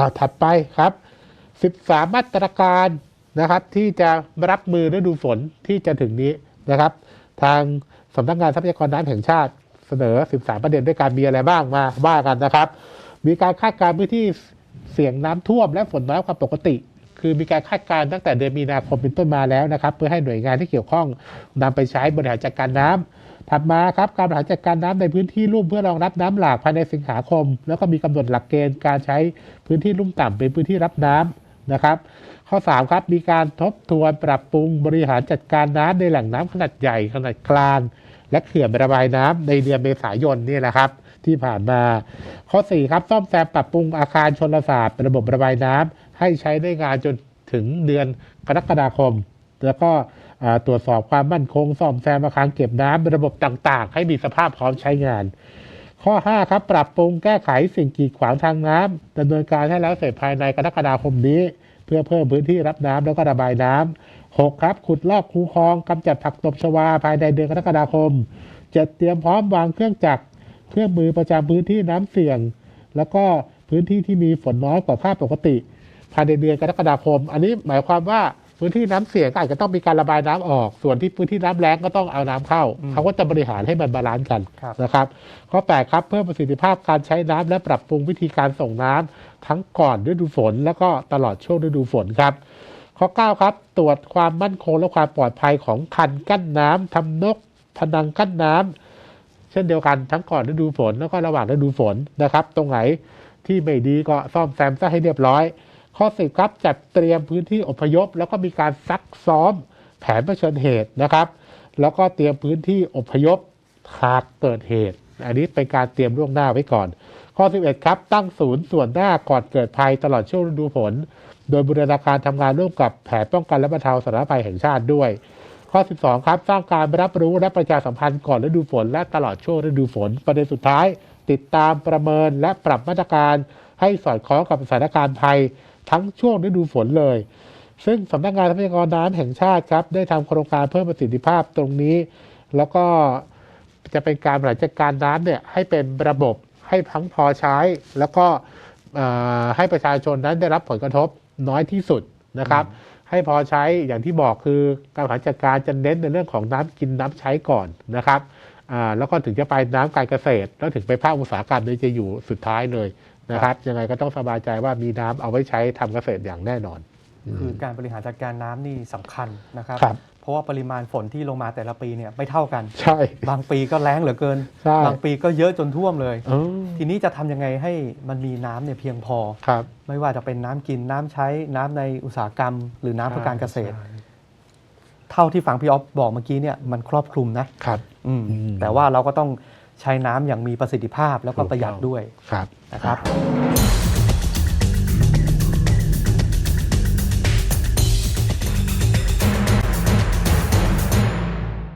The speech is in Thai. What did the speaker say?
อ่าถัดไปครับ 13 มาตรการนะครับที่จะรับมือฤดูฝนที่จะถึงนี้นะครับ ทางสำนักงานทรัพยากรน้ำแห่งชาติเสนอ 13 ประเด็นด้วยการมีอะไรบ้างมาว่ากันนะครับ มีการคาดการณ์พื้นที่เสี่ยงน้ำท่วมและฝนน้อยกว่าปกติ คือมีการคาดการณ์ตั้งแต่เดือนมีนาคมเป็นต้นมาแล้วนะครับ เพื่อให้หน่วยงานที่เกี่ยวข้องนำไปใช้บริหารจัดการน้ำ ถัดมาครับการบริหารจัดการน้ำในพื้นที่ลุ่มเพื่อรองรับน้ำหลากภายในสิงหาคม แล้วก็มีกำหนดหลักเกณฑ์การใช้พื้นที่ลุ่มต่ำเป็นพื้นที่รับน้ำนะครับ ข้อ3ครับมีการทบทวนปรับปรุงบริหารจัดการน้ำในแหล่งน้ำขนาดใหญ่ขนาดกลาง และเขื่อนระบายน้ำในเดือนเมษายนนี่แหละครับที่ผ่านมา ข้อ 4 ครับซ่อมแซมปรับปรุงอาคารชนลศาสตร์ระบบระบายน้ำให้ใช้ได้งานจนถึงเดือนกรกฎาคม แล้วก็ ตรวจสอบความมั่นคงซ่อมแซมอาคารเก็บน้ำระบบต่างๆ ให้มีสภาพพร้อมใช้งาน ข้อ 5 ครับ ปรับปรุงแก้ไขสิ่งกีดขวางทางน้ำดำเนินการให้แล้วเสร็จภายในกรกฎาคมนี้ เพื่อเพิ่มพื้นที่รับน้ำแล้วก็ระบายน้ำ 6 ครับ ขุดลอกคูคลองกำจัดผักตบชวาภายในเดือนกรกฎาคมจะเตรียมพร้อมวางเครื่องจักรเครื่องมือประจำพื้นที่น้ำเสี่ยง แล้วก็พื้นที่ที่มีฝนน้อยกว่าภาปกติ ภายในเดือนกรกฎาคม อันนี้หมายความว่า พื้นที่น้ำเสี่ยงก็อาจจะต้องมีการระบายน้ำออก ส่วนที่พื้นที่น้ำแล้งก็ต้องเอาน้ำเข้าอืมเขาก็จะบริหารให้มันบาลานซ์กันครับนะครับ ข้อ 8 ครับเพิ่มประสิทธิภาพการใช้น้ำและปรับปรุงวิธีการส่งน้ำทั้งก่อนฤดูฝน แล้วก็ตลอดช่วงฤดูฝนครับ ข้อ 9 ครับ ตรวจความมั่นคงและความปลอดภัยของคันกั้นน้ำทำนกพนังกั้นน้ำเช่นเดียวกันทั้งก่อนฤดูฝนแล้วก็ระหว่างฤดูฝนนะครับ ตรงไหนที่ไม่ดีก็ซ่อมแซมซะให้เรียบร้อย ข้อ10ครับจัดเตรียมพื้นที่อพยพ แล้วก็มีการซักซ้อมแผนเผชิญเหตุนะครับ แล้วก็เตรียมพื้นที่อพยพหากเกิดเหตุ อันนี้เป็นการเตรียมล่วงหน้าไว้ก่อน ข้อ 11 ครับ ตั้งศูนย์ส่วนหน้าก่อนเกิดภัยตลอดช่วงฤดูฝนโดยบูรณาการทำงานร่วมกับแผนป้องกันและบรรเทาสาธารณภัยแห่งชาติด้วย ข้อ 12 ครับ สร้างการรับรู้และประชาสัมพันธ์ก่อนฤดูฝน และตลอดช่วงฤดูฝน ประเด็นสุดท้าย ติดตามประเมินและปรับมาตรการให้สอดคล้องกับสถานการณ์ภัย ทั้งช่วงฤดูฝนเลย ซึ่งสำนักงานทรัพยากรน้ำแห่งชาติครับ ได้ทำโครงการเพิ่มประสิทธิภาพตรงนี้ แล้วก็จะเป็นการบริหารจัดการน้ำเนี่ยให้เป็นระบบให้ทั้งพอใช้ แล้วก็ให้ประชาชนนั้นได้รับผลกระทบน้อยที่สุดนะครับ ให้พอใช้อย่างที่บอกคือการบริหารจัดการจะเน้นในเรื่องของน้ำกินน้ำใช้ก่อนนะครับแล้วก็ถึงจะไปน้ำการเกษตร แล้วถึงไปภาคอุตสาหกรรมนี่จะอยู่สุดท้ายเลย นะครับ ยังไงก็ต้องสบายใจว่ามีน้ำเอาไว้ใช้ทำเกษตรอย่างแน่นอน คือการบริหารจัดการน้ำนี่สำคัญนะครับครับเพราะว่าปริมาณฝนที่ลงมาแต่ละปีเนี่ยไม่เท่ากันใช่ บางปีก็แล้งเหลือเกินใช่บางปีก็เยอะจนท่วมเลยอืมทีนี้จะทำยังไงให้มันมีน้ำเนี่ยเพียงพอครับไม่ว่าจะเป็นน้ำกินน้ำใช้น้ำในอุตสาหกรรม หรือน้ำเพื่อการเกษตรใช่เท่าที่ฟังพี่ออฟบอกเมื่อกี้เนี่ยมันครอบคลุมนะครับอืมอืมแต่ว่าเราก็ต้อง ใช้น้ำอย่างมีประสิทธิภาพแล้วก็ถูกประหยัดต้องด้วยครับนะครับ